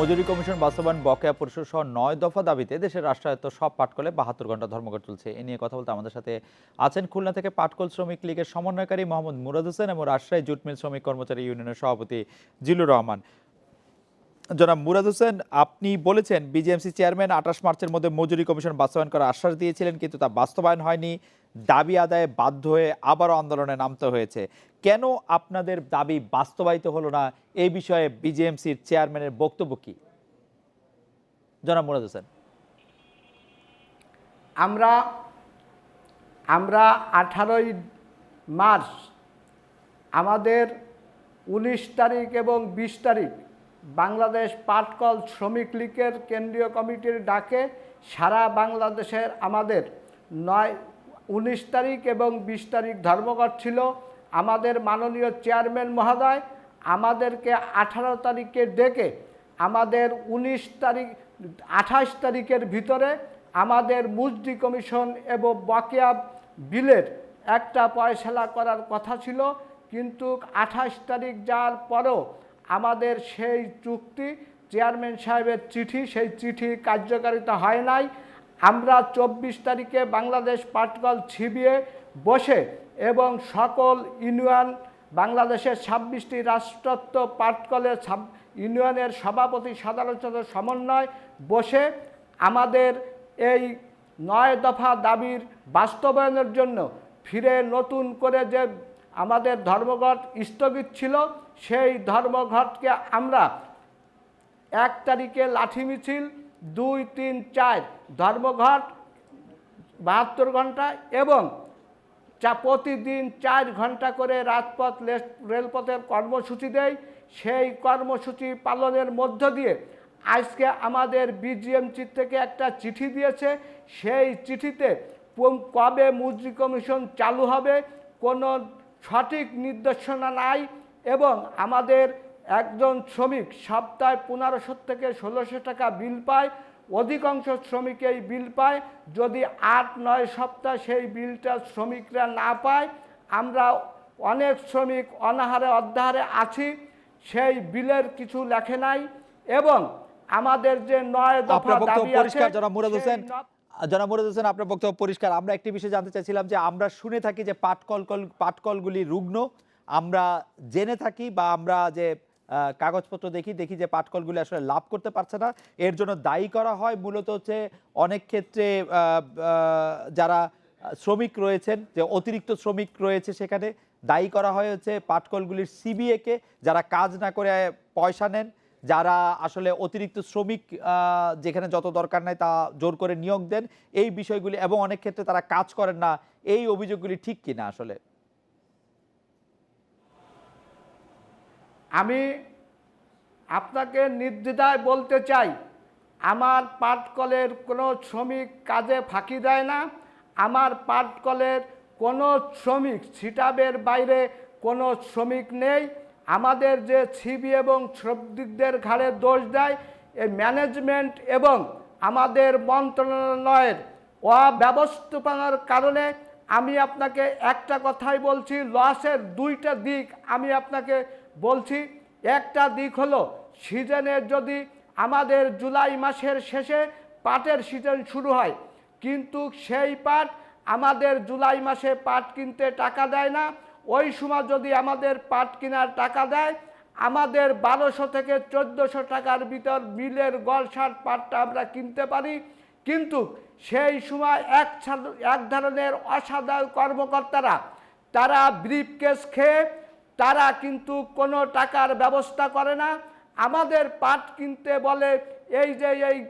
মজুরি কমিশন বাস্তবায়ন বকেয়া পরিশোধ সহ নয় দফা দাবিতে দেশের রাষ্ট্রায়ত্ত সব পাটকলে বাহাত্তর ঘণ্টা ধর্মঘট চলছে। এ নিয়ে কথা বলতে আমাদের সাথে আছেন খুলনা থেকে পাটকল শ্রমিক লীগের সমন্বয়কারী মোহাম্মদ মুরাদ হোসেন এবং রাজশাহী জুট মিল শ্রমিক কর্মচারী ইউনিয়নের সভাপতি জিলুর রহমান। জনাব মুরাদ হোসেন, আপনি বলেছেন বিজিএমসি চেয়ারম্যান আঠাশ মার্চের মধ্যে মজুরি কমিশন বাস্তবায়ন করার আশ্বাস দিয়েছিলেন, কিন্তু তা বাস্তবায়ন হয়নি। দাবি আদায়ে বাধ্য হয়ে আবারও আন্দোলনে নামতে হয়েছে। কেন আপনাদের দাবি বাস্তবায়িত হলো না? এই বিষয়ে বিজিএমসির চেয়ারম্যানের বক্তব্য কি? জনাব মুরাদ হোসেন। আমরা আমরা আঠারোই মার্চ আমাদের উনিশ তারিখ এবং বিশ তারিখ বাংলাদেশ পাটকল শ্রমিক লীগের কেন্দ্রীয় কমিটির ডাকে সারা বাংলাদেশের আমাদের নয়, উনিশ তারিখ এবং বিশ তারিখ ধর্মঘট ছিল। আমাদের মাননীয় চেয়ারম্যান মহোদয়, আমাদেরকে আঠারো তারিখে ডেকে আমাদের উনিশ তারিখ, আঠাশ তারিখের ভিতরে আমাদের মুজদি কমিশন এবং বকেয়া বিলের একটা পয়সালা করার কথা ছিল। কিন্তু আঠাশ তারিখ যাওয়ার পরও আমাদের সেই চুক্তি, চেয়ারম্যান সাহেবের চিঠি, সেই চিঠি কার্যকারিতা হয় নাই। আমরা চব্বিশ তারিখে বাংলাদেশ পাটকল ছিবিয়ে বসে এবং সকল ইউনিয়ন, বাংলাদেশের ছাব্বিশটি রাষ্ট্রত্ব পাটকলের ইউনিয়নের সভাপতি, সাধারণ সমন্বয় বসে আমাদের এই নয় দফা দাবির বাস্তবায়নের জন্য ফিরে নতুন করে যে আমাদের ধর্মঘট স্থগিত ছিল সেই ধর্মঘটকে আমরা এক তারিখে লাঠি মিছিল, দুই, তিন, চার ধর্মঘট বাহাত্তর ঘণ্টা এবং চা প্রতিদিন চার ঘণ্টা করে রাজপথ রেলপথের কর্মসূচি দেয় সেই কর্মসূচি পালনের মধ্য দিয়ে আজকে আমাদের বিজিএমসি থেকে একটা চিঠি দিয়েছে। সেই চিঠিতে কবে মুদ্রি কমিশন চালু হবে কোনো সঠিক নির্দেশনা নাই। এবং আমাদের একজন শ্রমিক সপ্তাহে পনেরোশো থেকে ষোলোশো টাকা বিল পায় অধিকাংশ শ্রমিক এই বিল পায়। যদি আট নয় সপ্তাহ সেই বিলটা শ্রমিকরা না পায় আমরা অনেক শ্রমিক অনাহারে অধ্যাহারে আছি সেই বিলের কিছু লেখে নাই এবং আমাদের যে নয় দফা দাবি আছে পরিষ্কার জনাব মুরাদ হোসেন। জনাব মুরাদ হোসেন আপনার বক্তব্য পরিষ্কার। আমরা একটি বিষয় জানতে চাইছিলাম যে আমরা শুনে থাকি যে পাটকল কল- পাটকলগুলি রুগ্ন। আমরা জেনে থাকি বা আমরা যে কাগজপত্র দেখি দেখি যে পাটকলগুলি আসলে লাভ করতে পারছে না। এর জন্য দায়ী করা হয় মূলত হচ্ছে অনেক ক্ষেত্রে যারা শ্রমিক রয়েছেন, যে অতিরিক্ত শ্রমিক রয়েছে সেখানে দায়ী করা হয় হচ্ছে পাটকলগুলির সিবিএকে যারা কাজ না করে পয়সা নেন, যারা আসলে অতিরিক্ত শ্রমিক যেখানে যত দরকার নাই তা জোর করে নিয়োগ দেন। এই বিষয়গুলি এবং অনেক ক্ষেত্রে তারা কাজ করেন না। এই অভিযোগগুলি ঠিক কিনা আসলে? আমি আপনাকে নির্দ্বিধায় বলতে চাই, আমার পাটকলের কোনো শ্রমিক কাজে ফাঁকি দেয় না, আমার পাটকলের কোনো শ্রমিক সিটাবের বাইরে কোনো শ্রমিক নেই, আমাদের যে ছিবি এবং শ্রমিকদের ঘাড়ে দোষ দেয় এই ম্যানেজমেন্ট এবং আমাদের মন্ত্রণালয়ের অব্যবস্থাপনার কারণে আমি আপনাকে একটা কথাই বলছি, লসের দুইটা দিক আমি আপনাকে বলছি, একটা দিক হলো, সিজনের যদি আমাদের জুলাই মাসের শেষে পাটের সিজন শুরু হয়, কিন্তু সেই পাট আমাদের জুলাই মাসে পাট কিনতে টাকা দেয় না, ওই সময় যদি আমাদের পাট কেনার টাকা দেয়, আমাদের বারোশো থেকে চোদ্দোশো টাকার ভিতর মিলের গলসার পাটটা আমরা কিনতে পারি, কিন্তু সেই সময় এক এক ধরনের অসাধারণ কর্মকর্তারা, তারা ব্রিফ কেস খেয়ে তারা কিন্তু কোনো টাকার ব্যবস্থা করে না। আমাদের পাট কিনতে বলে, এই যে, এই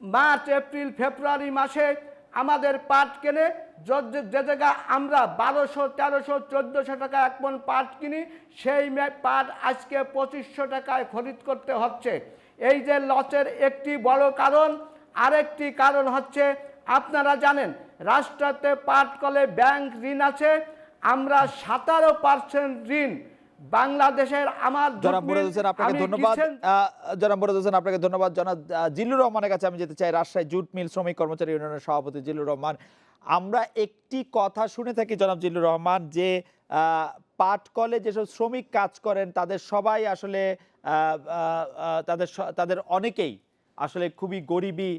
মার্চ, এপ্রিল, ফেব্রুয়ারি মাসে আমাদের পাট কেনে। য- জায়গা আমরা বারোশো, তেরোশো, চোদ্দোশো টাকা এক মন পাট কিনি, সেই পাট আজকে পঁচিশশো টাকায় খরিদ করতে হচ্ছে। এই যে লসের একটি বড় কারণ, আরেকটি কারণ হচ্ছে, আপনারা জানেন, রাষ্ট্রতে পাট কলে ব্যাংক ঋণ আছে। আমরা সাতারো পার্সেন্ট ঋণ বাংলাদেশের আমার জনাব মুরাদ হোসেন আপনাকে ধন্যবাদ। জনাব মুরাদ হোসেন আপনাকে ধন্যবাদ। জনাব জিল্লুর রহমানের কাছে আমি যেতে চাই রাজশাহী জুট মিল শ্রমিক কর্মচারী ইউনিয়নের সভাপতি জিল্লুর রহমান। আমরা একটি কথা শুনে থাকি জনাব জিল্লুর রহমান যে আহ, পাট কলে যেসব শ্রমিক কাজ করেন তাদের সবাই আসলে তাদের তাদের অনেকেই আসলে খুবই গরিবী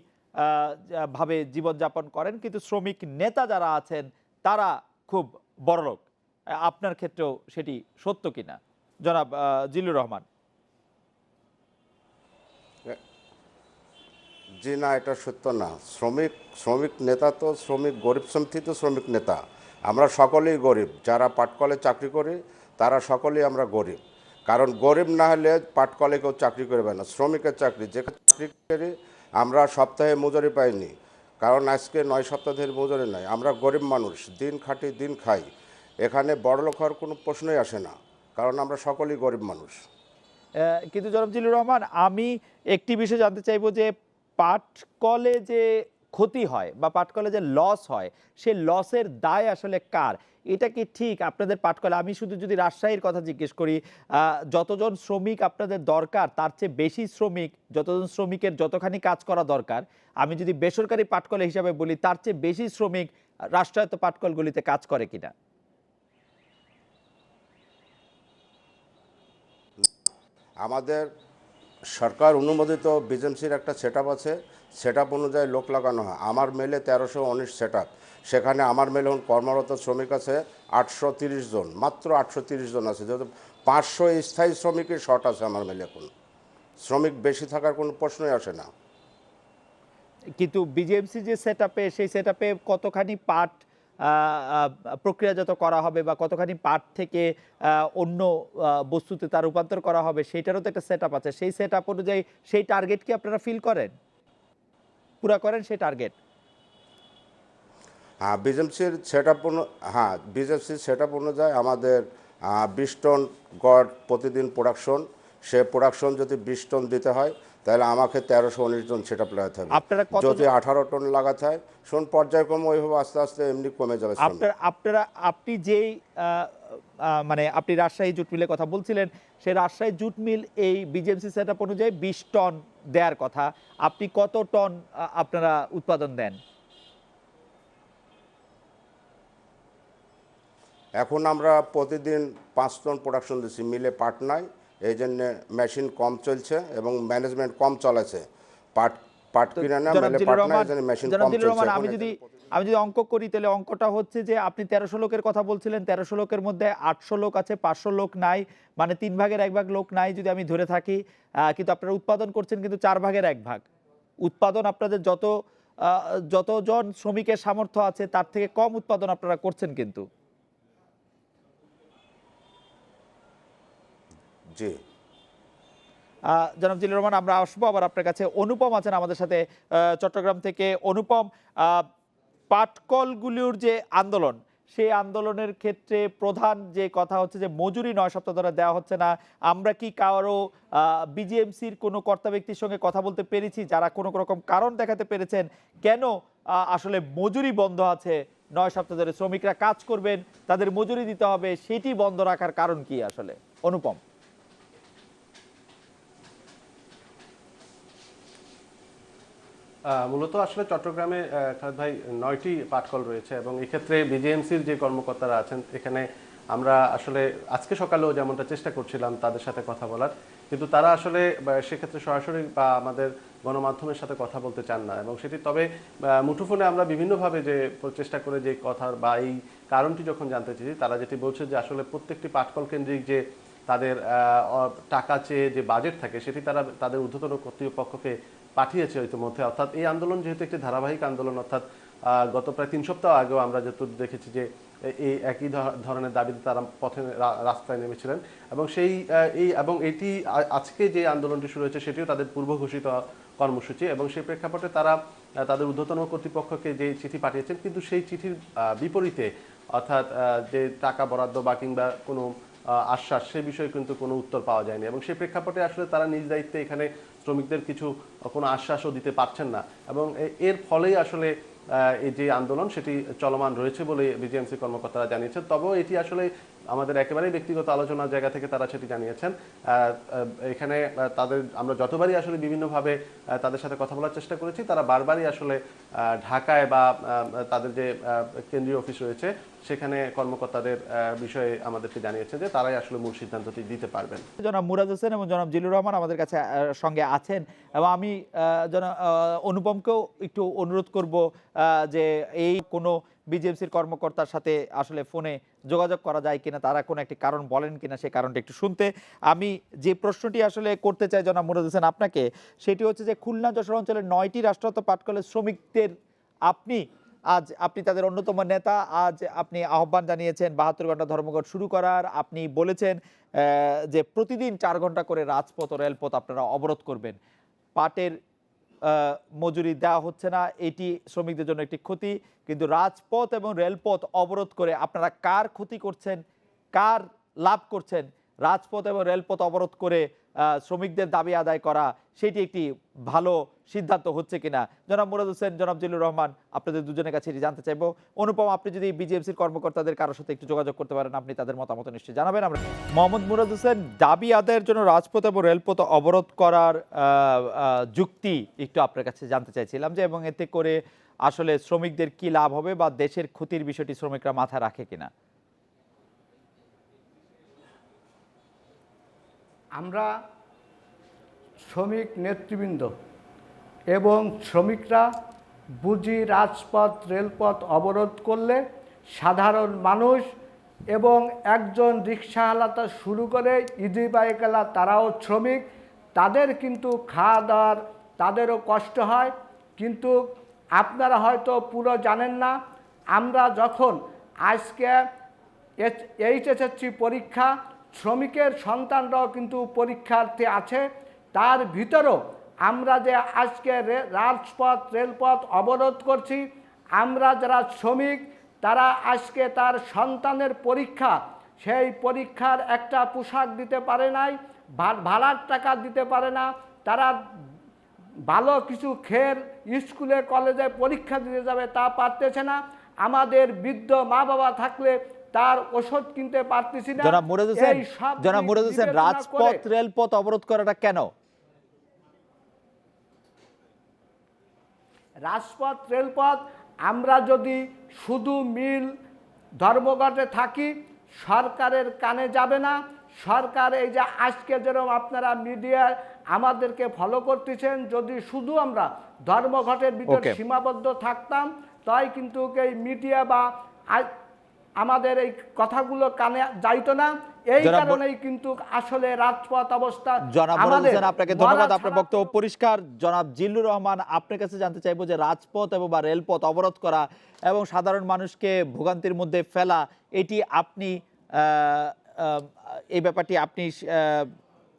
ভাবে জীবনযাপন করেন। কিন্তু শ্রমিক নেতা যারা আছেন তারা খুব বড়লোক। আপনার ক্ষেত্রেও সেটি সত্য কিনা? জনাব জিল্লুর রহমান। জি, না, এটা সত্য না। শ্রমিক শ্রমিক নেতা তো শ্রমিক, গরিব সমিতি তো শ্রমিক নেতা। আমরা সকলেই গরিব। যারা পাটকলে চাকরি করি, তারা সকলেই আমরা গরিব। কারণ গরিব না হলে পাটকলে কেউ চাকরি করবে না। শ্রমিকের চাকরি, যে চাকরি করি, আমরা সপ্তাহে মজুরি পাইনি। কারণ আজকে নয় সপ্তাহের বোঝনে নয় আমরা গরিব মানুষ, দিন খাটি দিন খাই। এখানে বড়লোক হওয়ার কোনো প্রশ্নই আসে না, কারণ আমরা সকলেই গরিব মানুষ। কিন্তু জনাব রহমান, আমি একটি বিষয় জানতে চাইব যে পাট কলে যে ক্ষতি হয় বা পাটকলে যে লস হয়, সে লসের দায় আসলে কার? এটা কি ঠিক? আপনাদের পাটকলে আমি শুধু যদি রাজশাহীর কথা জিজ্ঞেস করি যতজন শ্রমিক আপনাদের দরকার, তার চেয়ে বেশি শ্রমিক, যতজন শ্রমিকের যতখানি কাজ করা দরকার, আমি যদি বেসরকারি পাটকলে হিসাবে বলি, তার চেয়ে বেশি শ্রমিক রাষ্ট্রায়ত্ত পাটকলগুলিতে কাজ করে কিনা? আমাদের সরকার অনুমোদিত বিজেমসির একটা সেট আছে সেট অনুযায়ী লোক লাগানো হয়। আমার মেলে তেরোশো উনিশ সেট সেখানে আমার মেলে এখন কর্মরত শ্রমিক আছে আটশো তিরিশ জন, মাত্র আটশো তিরিশ জন আছে। যেহেতু পাঁচশো স্থায়ী শ্রমিকের শর্ট আছে আমার মেলে এখন। শ্রমিক বেশি থাকার কোনো প্রশ্নই আসে না। কিন্তু বিজেএমসি যে সেট সেই সেট কতখানি পাট প্রক্রিয়াজাত করা হবে বা কতখানি পাট থেকে অন্য বস্তুতে তার রূপান্তর করা হবে, সেটারও তো একটা সেট আছে। সেই সেট অনুযায়ী সেই টার্গেট কি আপনারা ফিল করেন? পুরা করেন সেই টার্গেট হ্যাঁ বিজেমসির সেট আপ হ্যাঁ বিজেমসির সেট আপ অনুযায়ী আমাদের বিশ টন গড় প্রতিদিন প্রোডাকশন সে প্রোডাকশন যদি বিশ টন দিতে হয় তাহলে আমাকে তেরোশো উনিশ জন সেট আপ লাগাতে হবে। আপনারা যদি আঠারো টন লাগাতে হয় শোন পর্যায়ক্রমে ওইভাবে আস্তে আস্তে এমনি কমে যাবে। আপনার আপনারা আপনি যেই মানে আপনি রাজশাহী জুট মিলের কথা বলছিলেন সেই রাজশাহী জুট মিল এই বিজেএমসি সেট আপ অনুযায়ী বিশ টন দেওয়ার কথা। আপনি কত টন আপনারা উৎপাদন দেন? এখন আমরা প্রতিদিন পাঁচ টন প্রোডাকশন দিচ্ছি মিলে পাট নাই এই জন্য মেশিন কম চলছে এবং ম্যানেজমেন্ট কম চলেছে। পাট পাট কিনে না জনাব পাট নাই জন্য মেশিন কম চলছে আমি যদি আমি যদি অঙ্ক করি তাহলে অঙ্কটা হচ্ছে যে আপনি তেরোশো লোকের কথা বলছিলেন তেরোশো লোকের মধ্যে আটশো লোক আছে পাঁচশো লোক নাই মানে তিন ভাগের এক ভাগ লোক নাই যদি আমি ধরে থাকি কিন্তু আপনারা উৎপাদন করছেন কিন্তু চার ভাগের এক ভাগ। উৎপাদন আপনাদের যত যতজন শ্রমিকের সামর্থ্য আছে তার থেকে কম উৎপাদন আপনারা করছেন কিন্তু। জি। জনাব জিল্লুর রহমান আমরা আসব আবার আপনার কাছে অনুপম আছেন আমাদের সাথে চট্টগ্রাম থেকে অনুপম। আহ, পাটকলগুলির যে আন্দোলন, সেই আন্দোলনের ক্ষেত্রে প্রধান যে কথা হচ্ছে যে মজুরি নয় সপ্তাহ ধরে দেওয়া হচ্ছে না। আমরা কি কারও বিজিএমসির কোনো কর্তা ব্যক্তির সঙ্গে কথা বলতে পেরেছি, যারা কোনো রকম কারণ দেখাতে পেরেছেন? কেন আসলে মজুরি বন্ধ আছে? নয় সপ্তাহ ধরে শ্রমিকরা কাজ করবেন, তাদের মজুরি দিতে হবে, সেটি বন্ধ রাখার কারণ কি আসলে? অনুপম। মূলত আসলে চট্টগ্রামে খালেদ ভাই, নয়টি পাটকল রয়েছে এবং এক্ষেত্রে বিজেএমসির যে কর্মকর্তারা আছেন, এখানে আমরা আসলে আজকে সকালেও যেমনটা চেষ্টা করছিলাম তাদের সাথে কথা বলার, কিন্তু তারা আসলে সেক্ষেত্রে সরাসরি বা আমাদের গণমাধ্যমের সাথে কথা বলতে চান না এবং সেটি তবে মুঠোফোনে আমরা বিভিন্নভাবে যে চেষ্টা করে যে কথার বা এই কারণটি যখন জানতে চেয়েছি তারা যেটি বলছে যে আসলে প্রত্যেকটি পাটকল কেন্দ্রিক যে তাদের টাকা চেয়ে যে বাজেট থাকে, সেটি তারা, তাদের ঊর্ধ্বতন কর্তৃপক্ষকে পাঠিয়েছে ইতিমধ্যে। অর্থাৎ এই আন্দোলন যেহেতু একটি ধারাবাহিক আন্দোলন, অর্থাৎ গত প্রায় তিন সপ্তাহ আগেও আমরা যেহেতু দেখেছি যে এই একই ধরনের দাবিতে তারা পথে রাস্তায় নেমেছিলেন এবং সেই এই এবং এটি আজকে যে আন্দোলনটি শুরু হয়েছে সেটিও তাদের পূর্ব ঘোষিত কর্মসূচি এবং সেই প্রেক্ষাপটে তারা তাদের ঊর্ধ্বতন কর্তৃপক্ষকে যে চিঠি পাঠিয়েছেন, কিন্তু সেই চিঠির বিপরীতে, অর্থাৎ যে টাকা বরাদ্দ বা কিংবা কোনো আশ্বাস, সে বিষয়ে কিন্তু কোনো উত্তর পাওয়া যায়নি। এবং সেই প্রেক্ষাপটে আসলে তারা নিজ দায়িত্বে এখানে শ্রমিকদের কিছু কোনো আশ্বাসও দিতে পারছেন না। এবং এর ফলেই আসলে এই যে আন্দোলন, সেটি চলমান রয়েছে বলে বিজিএমসি কর্মকর্তারা জানিয়েছেন। তবে এটি আসলে আমাদের একেবারেই ব্যক্তিগত আলোচনার জায়গা থেকে তারা সেটি জানিয়েছেন। এখানে তাদের, আমরা যতবারই আসলে বিভিন্নভাবে তাদের সাথে কথা বলার চেষ্টা করেছি, তারা বারবারই আসলে ঢাকায় বা তাদের যে কেন্দ্রীয় অফিস রয়েছে, সেখানে কর্মকর্তাদের বিষয়ে আমাদেরকে জানিয়েছে যে তারাই আসলে মূল সিদ্ধান্তটি দিতে পারবেন। জনাব মুরাদ হোসেন এবং জনাব জিলুর রহমান আমাদের কাছে সঙ্গে আছেন এবং আমি জনাব অনুপমকেও একটু অনুরোধ করব যে এই কোনো বিজেএমসির কর্মকর্তার সাথে আসলে ফোনে যোগাযোগ করা যায় কিনা, তারা কোনো একটি কারণ বলেন কিনা সেই কারণটা একটু শুনতে। আমি যে প্রশ্নটি আসলে করতে চাই জনাব মুরাদ হোসেন আপনাকে, সেটি হচ্ছে যে খুলনা যশোর অঞ্চলের নয়টি রাষ্ট্রায়ত্ত পাটকলের শ্রমিকদের আপনি, আজ আপনি তাদের অন্যতম নেতা, আজ আপনি আহ্বান জানিয়েছেন বাহাত্তর ঘণ্টা ধর্মঘট শুরু করার, আপনি বলেছেন যে প্রতিদিন চার ঘণ্টা করে রাজপথ ও রেলপথ আপনারা অবরোধ করবেন। পাটের মজুরি দেওয়া হচ্ছে না। এটি শ্রমিকদের জন্য একটি ক্ষতি। কিন্তু রাজপথ এবং রেলপথ অবরোধ করে আপনারা কার ক্ষতি করছেন, কার লাভ করছেন? রাজপথ এবং রেলপথ অবরোধ করে শ্রমিকদের দাবি আদায় করা, সেটি একটি ভালো সিদ্ধান্ত হচ্ছে কিনা? জনাব মুরাদ হোসেন, জনাব জিল্লুর রহমান, আপনাদের দুজনের কাছে এটি জানতে চাইব। অনুপম, আপনি যদি বিজেএমসির কর্মকর্তাদের কারোর সাথে একটু যোগাযোগ করতে পারেন, আপনি তাদের মতামত নিশ্চয়ই জানাবেন। আমরা মোহাম্মদ মুরাদ হোসেন, দাবি আদায়ের জন্য রাজপথ এবং রেলপথ অবরোধ করার যুক্তি একটু আপনার কাছে জানতে চাইছিলাম যে, এবং এতে করে আসলে শ্রমিকদের কি লাভ হবে বা দেশের ক্ষতির বিষয়টি শ্রমিকরা মাথায় রাখে কিনা? আমরা শ্রমিক নেতৃবৃন্দ এবং শ্রমিকরা বুঝি রাজপথ, রেলপথ অবরোধ করলে সাধারণ মানুষ এবং একজন রিক্সাওয়ালাতা শুরু করে ইদি বাইকালা তারাও শ্রমিক। তাদের কিন্তু খাওয়া দাওয়ার তাদেরও কষ্ট হয়। কিন্তু আপনারা হয়তো পুরো জানেন না, আমরা যখন আজকে এইচএসএসসি পরীক্ষা শ্রমিকের সন্তানরাও কিন্তু পরীক্ষার্থী আছে। তার ভিতরেও আমরা যে আজকে রাজপথ, রেলপথ অবরোধ করছি, আমরা যারা শ্রমিক, তারা আজকে তার সন্তানের পরীক্ষা, সেই পরীক্ষার একটা পোশাক দিতে পারে নাই ভাড়ার টাকা দিতে পারে না, তারা ভালো কিছু খের স্কুলে, কলেজে পরীক্ষা দিতে যাবে তা পারতেছে না। আমাদের বৃদ্ধ মা বাবা থাকলে তার ওষুধ কিনতে পারতেছি না। জনাব মুরাদ হোসেন জনাব মুরাদ হোসেন রাজপথ রেলপথ অবরোধ করাটা কেন? রাজপথ রেলপথ আমরা যদি শুধু মিল ধর্মঘটে থাকি সরকারের কানে যাবে না। সরকার এই যে আজকে যেরকম আপনারা মিডিয়ায় আমাদেরকে ফলো করতেছেন যদি শুধু আমরা ধর্মঘটের ভিতরে সীমাবদ্ধ থাকতাম তাই কিন্তু এই মিডিয়া বা আমাদের এই কথাগুলো কানে যাইতো না। এই কারণেই কিন্তু আসলে রাজপথ অবস্থা জনাব হোসেন আপনাকে ধন্যবাদ। আপনার বক্তব্য পরিষ্কার। জনাব জিল্লুর রহমান আপনার কাছে জানতে চাইব যে রাজপথ এবং বা রেলপথ অবরোধ করা এবং সাধারণ মানুষকে ভোগান্তির মধ্যে ফেলা এটি আপনি এই ব্যাপারটি আপনি আহ,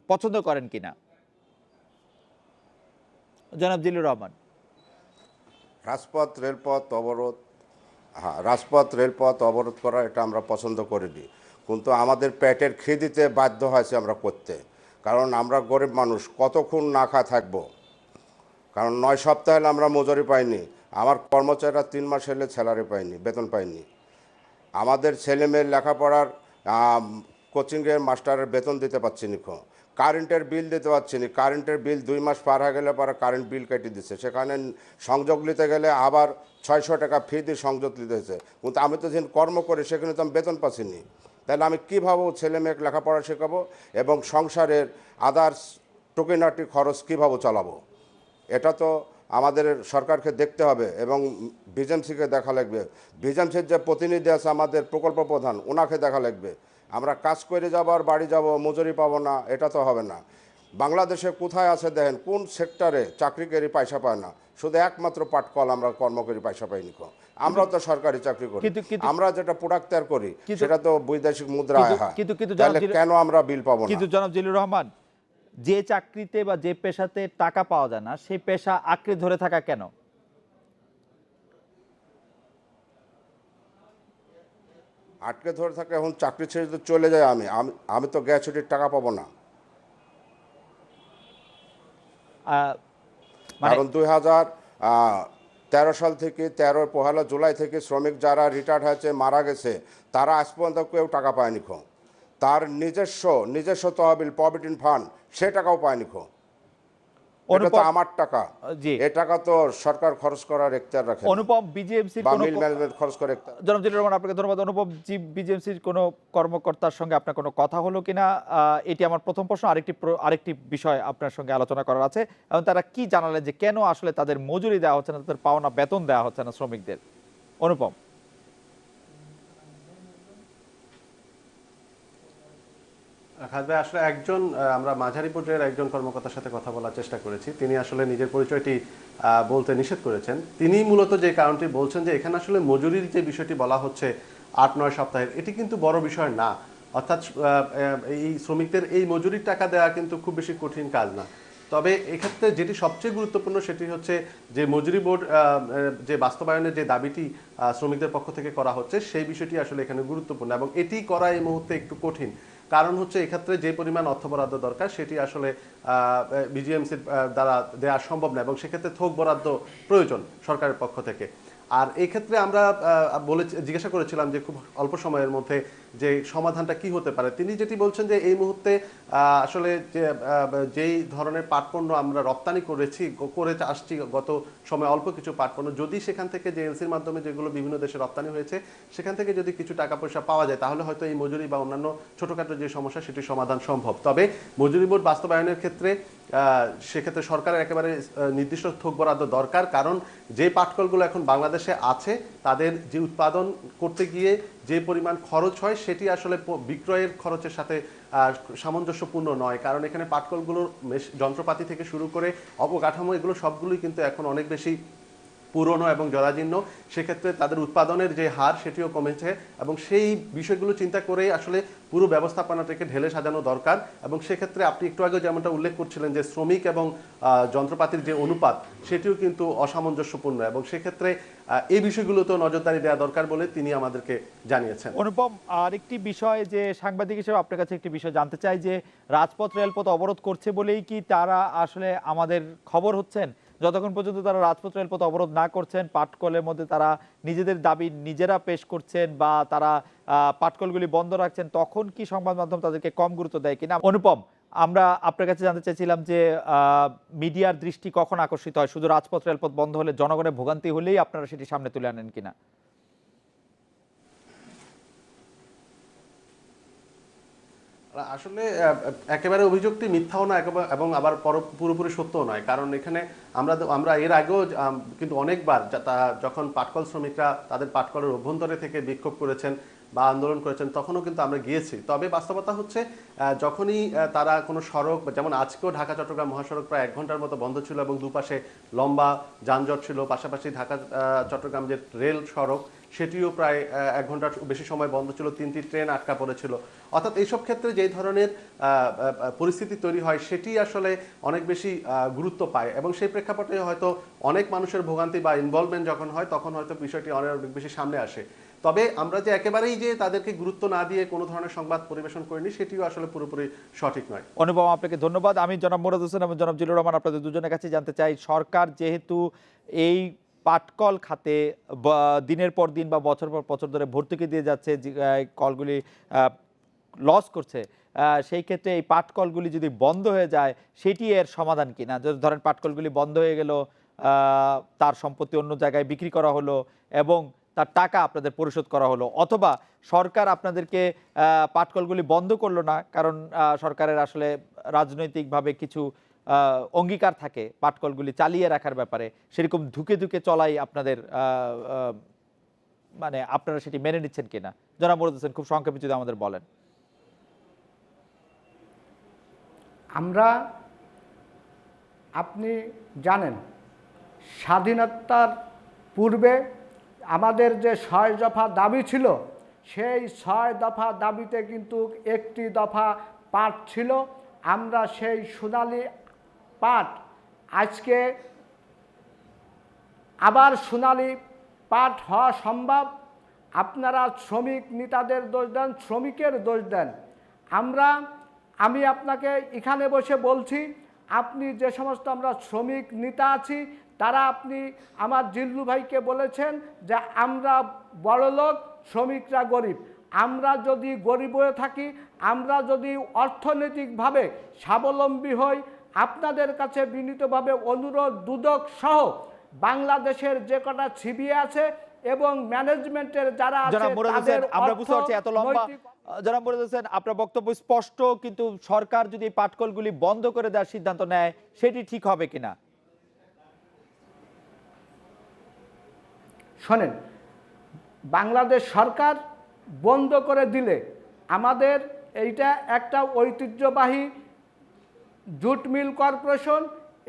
পছন্দ করেন কিনা? জনাব জিল্লুর রহমান। রাজপথ রেলপথ অবরোধ হ্যাঁ রাজপথ, রেলপথ অবরোধ করা এটা আমরা পছন্দ করিনি। কিন্তু আমাদের পেটের খিদিতে বাধ্য হয়েছে আমরা করতে। কারণ আমরা গরিব মানুষ, কতক্ষণ না খা থাকব? কারণ নয় সপ্তাহ আমরা মজুরি পাইনি। আমার কর্মচারীরা তিন মাস হলে স্যালারি পাইনি, বেতন পাইনি। আমাদের ছেলেমেয়ের লেখাপড়ার কোচিংয়ের মাস্টারের বেতন দিতে পারছি না কো। কারেন্টের বিল দিতে পারছি না। কারেন্টের বিল দুই মাস পার হয়ে গেলে পরে কারেন্ট বিল কেটে দিচ্ছে। সেখানে সংযোগ নিতে গেলে আবার ছয়শো টাকা ফি দিয়ে সংযোগ নিতে হয়েছে কিন্তু আমি তো যেদিন কর্ম করি, সেখানে তো আমি বেতন পাচ্ছিনি। তাহলে আমি কীভাবে ছেলে মেয়েকে লেখাপড়া শেখাবো এবং সংসারের আদার্স টুকিনাটি খরচ কীভাবে চালাবো? এটা তো আমাদের সরকারকে দেখতে হবে এবং বিজেমসিকে দেখা লাগবে। বিজেমসির যে প্রতিনিধি আছে আমাদের প্রকল্প প্রধান, ওনাকে দেখা লাগবে। আমরা কাজ করে যাব আর বাড়ি যাব মজুরি পাবো না এটা তো হবে না। বাংলাদেশে কোথায় আছে দেখেন কোন সেক্টরে চাকরি চাকরিকারী পয়সা পায় না? শুধু একমাত্র পাটকল আমরা কর্মকারী পয়সা পাইনি কো। আমরাও তো সরকারি চাকরি করি। আমরা যেটা প্রোডাক্ট তৈরি করি সেটা তো বৈদেশিক মুদ্রা কিন্তু- হয়। কিন্তু- কিন্তু কেন আমরা বিল পাবো না? কিন্তু জনাব জিল্লুর রহমান যে চাকরিতে বা যে পেশাতে টাকা পাওয়া যায় না সেই পেশা আঁকড়ে ধরে থাকা কেন? আটকে ধরে থাকে এখন চাকরি ছেড়ে তো চলে যায় আমি আমি- তো গ্যাস ছুটির টাকা পাবো না। মানে কারণ দুই হাজার তেরো সাল থেকে তেরো পহেলা জুলাই থেকে শ্রমিক যারা রিটায়ার্ড হয়েছে মারা গেছে তারা আজ পর্যন্ত কেউ টাকা পায়নি খো। তার নিজস্ব নিজস্ব তহবিল প্রভিডেন্ট ফান্ড সে টাকাও পায়নি খো। আমার টাকা। জি। টাকা তো সরকার খরচ করার এখতিয়ার রাখে অনুপম কোনো খরচ করে এখতিয়ার- রহমান আপনাকে ধন্যবাদ। অনুপম জি বিজেএমসির কোনো কর্মকর্তার সঙ্গে আপনার কোনো কথা হলো কিনা? আহ, এটি আমার প্রথম প্রশ্ন। আরেকটি আরেকটি বিষয় আপনার সঙ্গে আলোচনা করার আছে। এবং তারা কি জানালেন যে কেন আসলে তাদের মজুরি দেওয়া হচ্ছে না তাদের পাওনা বেতন দেওয়া হচ্ছে না শ্রমিকদের? অনুপম। খাদ আসলে একজন আমরা মাঝারি পর্যায়ের একজন কর্মকর্তার সাথে কথা বলার চেষ্টা করেছি। তিনি আসলে নিজের পরিচয়টি বলতে নিষেধ করেছেন। তিনি মূলত যে কারণটি বলছেন যে এখানে আসলে মজুরির যে বিষয়টি বলা হচ্ছে আট, নয় সপ্তাহের, এটি কিন্তু বড় বিষয় না। অর্থাৎ এই শ্রমিকদের এই মজুরির টাকা দেওয়া কিন্তু খুব বেশি কঠিন কাজ না। তবে এক্ষেত্রে যেটি সবচেয়ে গুরুত্বপূর্ণ সেটি হচ্ছে যে মজুরি বোর্ড যে বাস্তবায়নের যে দাবিটি শ্রমিকদের পক্ষ থেকে করা হচ্ছে, সেই বিষয়টি আসলে এখানে গুরুত্বপূর্ণ এবং এটি করা এই মুহূর্তে একটু কঠিন। কারণ হচ্ছে এক্ষেত্রে যে পরিমাণ অর্থ বরাদ্দ দরকার, সেটি আসলে বিজিএমসির দ্বারা দেওয়া সম্ভব না এবং সেক্ষেত্রে থোক বরাদ্দ প্রয়োজন সরকারের পক্ষ থেকে। আর এক্ষেত্রে ক্ষেত্রে আমরা বলে জিজ্ঞাসা করেছিলাম যে খুব অল্প সময়ের মধ্যে যে সমাধানটা কি হতে পারে? তিনি যেটি বলছেন যে এই মুহূর্তে আসলে যে যেই ধরনের পাটপণ্য আমরা রপ্তানি করেছি করে আসছি গত সময় অল্প কিছু পাটপণ্য, যদি সেখান থেকে যে এলসির মাধ্যমে যেগুলো বিভিন্ন দেশে রপ্তানি হয়েছে, সেখান থেকে যদি কিছু টাকা পয়সা পাওয়া যায়, তাহলে হয়তো এই মজুরি বা অন্যান্য ছোটোখাটো যে সমস্যা, সেটি সমাধান সম্ভব। তবে মজুরি বোর্ড বাস্তবায়নের ক্ষেত্রে সেক্ষেত্রে সরকারের একেবারে নির্দিষ্ট থোক বরাদ্দ দরকার, কারণ যে পাটকলগুলো এখন বাংলাদেশে আছে, তাদের যে উৎপাদন করতে গিয়ে যে পরিমাণ খরচ হয় সেটি আসলে বিক্রয়ের খরচের সাথে সামঞ্জস্যপূর্ণ নয়। কারণ এখানে পাটকলগুলোর যন্ত্রপাতি থেকে শুরু করে অবকাঠামো, এগুলো সবগুলোই কিন্তু এখন অনেক বেশি পুরনো এবং জরাজীর্ণ, সেক্ষেত্রে তাদের উৎপাদনের যে হার সেটিও কমেছে এবং সেই বিষয়গুলো চিন্তা করেই আসলে পুরো ব্যবস্থাপনাটাকে ঢেলে সাজানো দরকার এবং সেক্ষেত্রে আপনি একটু আগে যেমনটা উল্লেখ করছিলেন যে শ্রমিক এবং যন্ত্রপাতির যে অনুপাত সেটিও কিন্তু অসামঞ্জস্যপূর্ণ এবং সেক্ষেত্রে এই বিষয়গুলোতেও নজরদারি দেওয়া দরকার বলে তিনি আমাদেরকে জানিয়েছেন। অনুপম, আরেকটি বিষয় যে সাংবাদিক হিসেবে আপনার কাছে একটি বিষয় জানতে চাই যে রাজপথ, রেলপথ অবরোধ করছে বলেই কি তারা আসলে আমাদের খবর হচ্ছেন? যতক্ষণ পর্যন্ত তারা রাজপথ রেলপথ অবরোধ না করছেন, পাটকলের মধ্যে তারা নিজেদের দাবি নিজেরা পেশ করছেন বা তারা পাটকলগুলি বন্ধ রাখছেন, তখন কি সংবাদ মাধ্যম তাদেরকে কম গুরুত্ব দেয় কিনা? অনুপম, আমরা আপনার কাছে জানতে চাইছিলাম যে মিডিয়ার দৃষ্টি কখন আকর্ষিত হয়? শুধু রাজপথ, রেলপথ বন্ধ হলে জনগণের ভোগান্তি হলেই আপনারা সেটি সামনে তুলে আনেন কিনা? আসলে একেবারে অভিযোগটি মিথ্যাও না এবং আবার পর- পুরোপুরি সত্যও নয়। কারণ এখানে আমরা আমরা এর আগেও কিন্তু অনেকবার যখন পাটকল শ্রমিকরা তাদের পাটকলের অভ্যন্তরে থেকে বিক্ষোভ করেছেন বা আন্দোলন করেছেন, তখনও কিন্তু আমরা গিয়েছি। তবে বাস্তবতা হচ্ছে যখনই তারা কোনো সড়ক, যেমন আজকেও ঢাকা, চট্টগ্রাম মহাসড়ক প্রায় এক ঘণ্টার মতো বন্ধ ছিল এবং দুপাশে লম্বা যানজট ছিল, পাশাপাশি ঢাকা চট্টগ্রাম যে রেল সড়ক সেটিও প্রায় এক ঘণ্টার বেশি সময় বন্ধ ছিল, তিনটি ট্রেন আটকা পড়েছিল। অর্থাৎ এইসব ক্ষেত্রে যেই ধরনের পরিস্থিতি তৈরি হয়, সেটি আসলে অনেক বেশি গুরুত্ব পায়। এবং সেই প্রেক্ষাপটে হয়তো অনেক মানুষের ভোগান্তি বা ইনভলভমেন্ট যখন হয়, তখন হয়তো বিষয়টি অনেক বেশি সামনে আসে। তবে আমরা যে একেবারেই যে তাদেরকে গুরুত্ব না দিয়ে কোনো ধরনের সংবাদ পরিবেশন করিনি, সেটিও আসলে পুরোপুরি সঠিক নয়। অনুপম, আপনাকে ধন্যবাদ। আমি জনাব মুরাদ হোসেন এবং জনাব জিলুর রহমান আপনাদের দুজনের কাছে জানতে চাই, সরকার যেহেতু এই পাটকল খাতে দিনের পর দিন বা বছর পর বছর ধরে ভর্তুকি দিয়ে যাচ্ছে কলগুলি লস করছে সেই ক্ষেত্রে এই পাটকলগুলি যদি বন্ধ হয়ে যায়, সেটি এর সমাধান কিনা যদি ধরেন পাটকলগুলি বন্ধ হয়ে গেল তার সম্পত্তি অন্য জায়গায় বিক্রি করা হলো এবং তার টাকা আপনাদের পরিশোধ করা হলো, অথবা সরকার আপনাদেরকে পাটকলগুলি বন্ধ করল না, কারণ সরকারের আসলে রাজনৈতিকভাবে কিছু অঙ্গীকার থাকে পাটকলগুলি চালিয়ে রাখার ব্যাপারে, সেরকম ধুকে ধুকে চলাই আপনাদের মানে আপনারা সেটি মেনে নিচ্ছেন কিনা? জনাব মুরাদ হোসেন, খুব সংক্ষেপে যদি আমাদের বলেন। আমরা, আপনি জানেন, স্বাধীনতার পূর্বে আমাদের যে ছয় দফা দাবি ছিল, সেই ছয় দফা দাবিতে কিন্তু একটি দফা পাঠ ছিল। আমরা সেই সোনালি পাঠ। আজকে আবার সোনালি পাঠ হওয়া সম্ভব। আপনারা শ্রমিক নেতাদের দোষ দেন, শ্রমিকের দোষ দেন। আমরা, আমি আপনাকে এখানে বসে বলছি, আপনি যে সমস্ত আমরা শ্রমিক নেতা আছি, তারা আপনি আমার জিল্লু ভাইকে বলেছেন যে আমরা বড়লোক, শ্রমিকরা গরিব। আমরা যদি গরিব হয়ে থাকি, আমরা যদি অর্থনৈতিকভাবে স্বাবলম্বী হই আপনাদের কাছে বিনীতভাবে অনুরোধ দুদক সহ বাংলাদেশের যে কটা ছিবি আছে এবং ম্যানেজমেন্টের যারা আছে মুরাদ হোসেন আমরা বুঝতে পারছি এত লম্বা। জনাব মুরাদ হোসেন আপনার বক্তব্য স্পষ্ট কিন্তু সরকার যদি এই পাটকলগুলি বন্ধ করে দেওয়ার সিদ্ধান্ত নেয় সেটি ঠিক হবে কিনা? শোনেন বাংলাদেশ সরকার বন্ধ করে দিলে আমাদের এইটা একটা ঐতিহ্যবাহী জুট মিল কর্পোরেশন,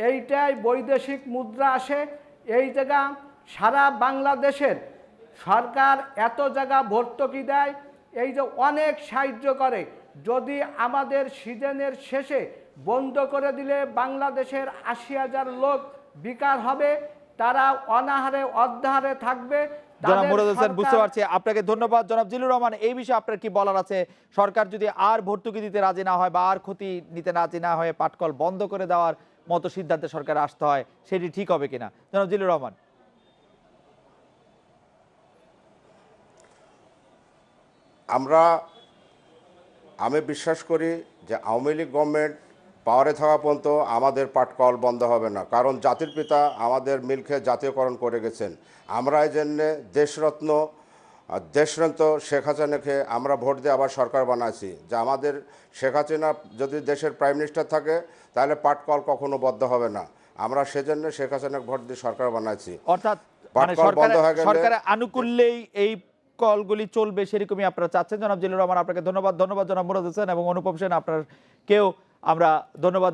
এইটাই বৈদেশিক মুদ্রা আসে। এই জায়গা সারা বাংলাদেশের সরকার এত জায়গা ভর্তুকি দেয়, এই যে অনেক সাহায্য করে। যদি আমাদের সিজনের শেষে বন্ধ করে দিলে বাংলাদেশের আশি হাজার লোক বিকার হবে, তারা অনাহারে অর্ধাহারে থাকবে জনাব মুরাদ হোসেন বুঝতে পারছি। আপনাকে ধন্যবাদ। জনাব জিলুর রহমান এই বিষয়ে আপনার কি বলার আছে? সরকার যদি আর ভর্তুকি দিতে রাজি না হয় বা আর ক্ষতি নিতে রাজি না হয় পাটকল বন্ধ করে দেওয়ার মতো সিদ্ধান্তে সরকার আসতে হয় সেটি ঠিক হবে কিনা? জনাব জিলুর রহমান। আমরা আমি বিশ্বাস করি যে আওয়ামী লীগ গভর্নমেন্ট পাওয়ারে থাকা পর্যন্ত আমাদের পাটকল বন্ধ হবে না। কারণ জাতির পিতা আমাদের মিলকে জাতীয়করণ করে গেছেন। আমরা এই জন্যে দেশরত্ন দেশরত্ন শেখ হাসিনাকে আমরা ভোট দিয়ে আবার সরকার বানাইছি। যে আমাদের শেখ হাসিনা যদি দেশের প্রাইম মিনিস্টার থাকে তাহলে পাটকল কখনো বদ্ধ হবে না। আমরা সেজন্য শেখ হাসিনাকে ভোট দিয়ে সরকার বানাইছি। অর্থাৎ মানে পাটকল বন্ধ হয়ে গেলে- সরকারের আনুকূল্যেই এই কলগুলি চলবে সেরকমই আপনারা চাচ্ছেন। জনাব জিলুর রহমান আপনাকে ধন্যবাদ। ধন্যবাদ জনাব মুরাদ হোসেন এবং অনুপম সেন আপনার কেউ আমরা ধন্যবাদ